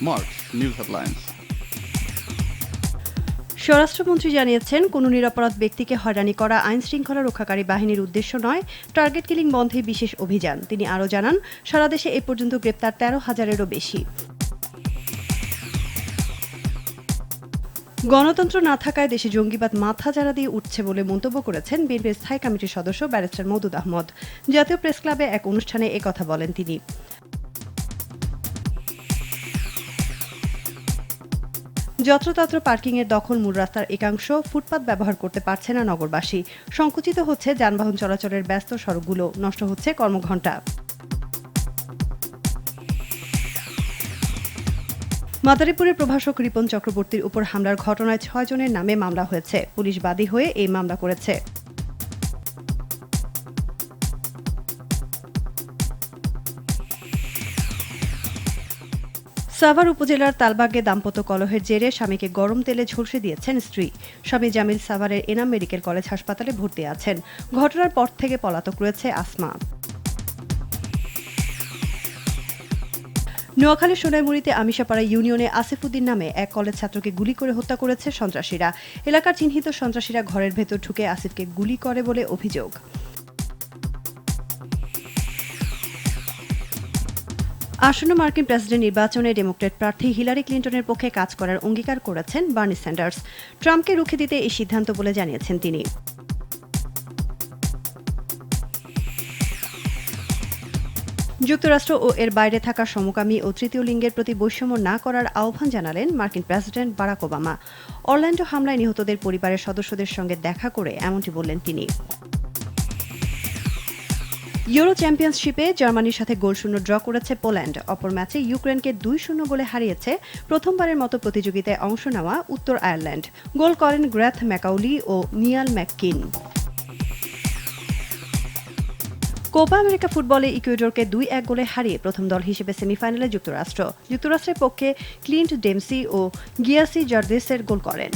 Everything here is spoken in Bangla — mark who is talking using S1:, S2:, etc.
S1: Mark, News Headlines.
S2: স্বরাষ্ট্রমন্ত্রী জানিয়েছেন কোনো নিরাপরাধ ব্যক্তিকে হয়রানি করা আইন শৃঙ্খলা রক্ষাকারী বাহিনীর উদ্দেশ্য নয় টার্গেট কিলিং বন্ধে বিশেষ অভিযান। তিনি আরও জানান সারা দেশে এ পর্যন্ত গ্রেপ্তার তেরো হাজারেরও বেশি। গণতন্ত্র না থাকায় দেশে জঙ্গিবাদ মাথা যারা দিয়ে উঠছে বলে মন্তব্য করেছেন বিএনপির স্থায়ী কমিটির সদস্য ব্যারিস্টার মওদুদ আহমদ। জাতীয় প্রেস ক্লাবে এক অনুষ্ঠানে একথা বলেন তিনি। যত্রতত্র পার্কিংয়ের দখল মূল রাস্তার একাংশ ফুটপাত ব্যবহার করতে পারছে না নগরবাসী। সংকুচিত হচ্ছে যানবাহন চলাচলের ব্যস্ত সড়কগুলো। নষ্ট হচ্ছে কর্মঘণ্টা। মাদারীপুরে প্রভাষক রিপন চক্রবর্তীর উপর হামলার ঘটনায় ছয় জনের নামে মামলা হয়েছে। পুলিশ বাদী হয়ে এই মামলা করেছে। সাভার উপজেলার তালবাগে দাম্পত্য কলহের জেরে স্বামীকে গরম তেলে ঝলসে দিয়েছেন স্ত্রী। স্বামী জামিল সাভারের এনাম মেডিকেল কলেজ হাসপাতালে ভর্তি আছেন। ঘটনার পর থেকে পলাতক রয়েছে আসমা। নোয়াখালীর সোনাইমুড়িতে আমিষাপাড়া ইউনিয়নে আসিফুদ্দিন নামে এক কলেজ ছাত্রকে গুলি করে হত্যা করেছে সন্ত্রাসীরা। এলাকার চিহ্নিত সন্ত্রাসীরা ঘরের ভেতর ঢুকে আসিফকে গুলি করে বলে অভিযোগ। আসন্ন মার্কিন প্রেসিডেন্ট নির্বাচনে ডেমোক্রেট প্রার্থী হিলারি ক্লিন্টনের পক্ষে কাজ করার অঙ্গীকার করেছেন বার্নি স্যান্ডার্স। ট্রাম্পকে রুখে দিতে এই সিদ্ধান্ত বলে জানিয়েছেন তিনি। যুক্তরাষ্ট্র ও এর বাইরে থাকা সমকামী ও তৃতীয় লিঙ্গের প্রতি বৈষম্য না করার আহ্বান জানালেন মার্কিন প্রেসিডেন্ট বারাক ওবামা। অরল্যান্ডো হামলায় নিহতদের পরিবারের সদস্যদের সঙ্গে দেখা করে এমনটি বললেন তিনি। ইউরো চ্যাম্পিয়নশিপে জার্মানির সাথে গোলশূন্য ড্র করেছে পোল্যান্ড। অপর ম্যাচে ইউক্রেনকে দুই শূন্য গোলে হারিয়েছে প্রথমবারের মতো প্রতিযোগিতায় অংশ নেওয়া উত্তর আয়ারল্যান্ড। গোল করেন গ্র্যাথ ম্যাকাউলি ও নিয়াল ম্যাককিন। কোপা আমেরিকা ফুটবলে ইকুয়েডরকে দুই এক গোলে হারিয়ে প্রথম দল হিসেবে সেমিফাইনালে যুক্তরাষ্ট্র। যুক্তরাষ্ট্রের পক্ষে ক্লিন্ট ডেমসি ও গিয়াসি জার্দেসের গোল করেন।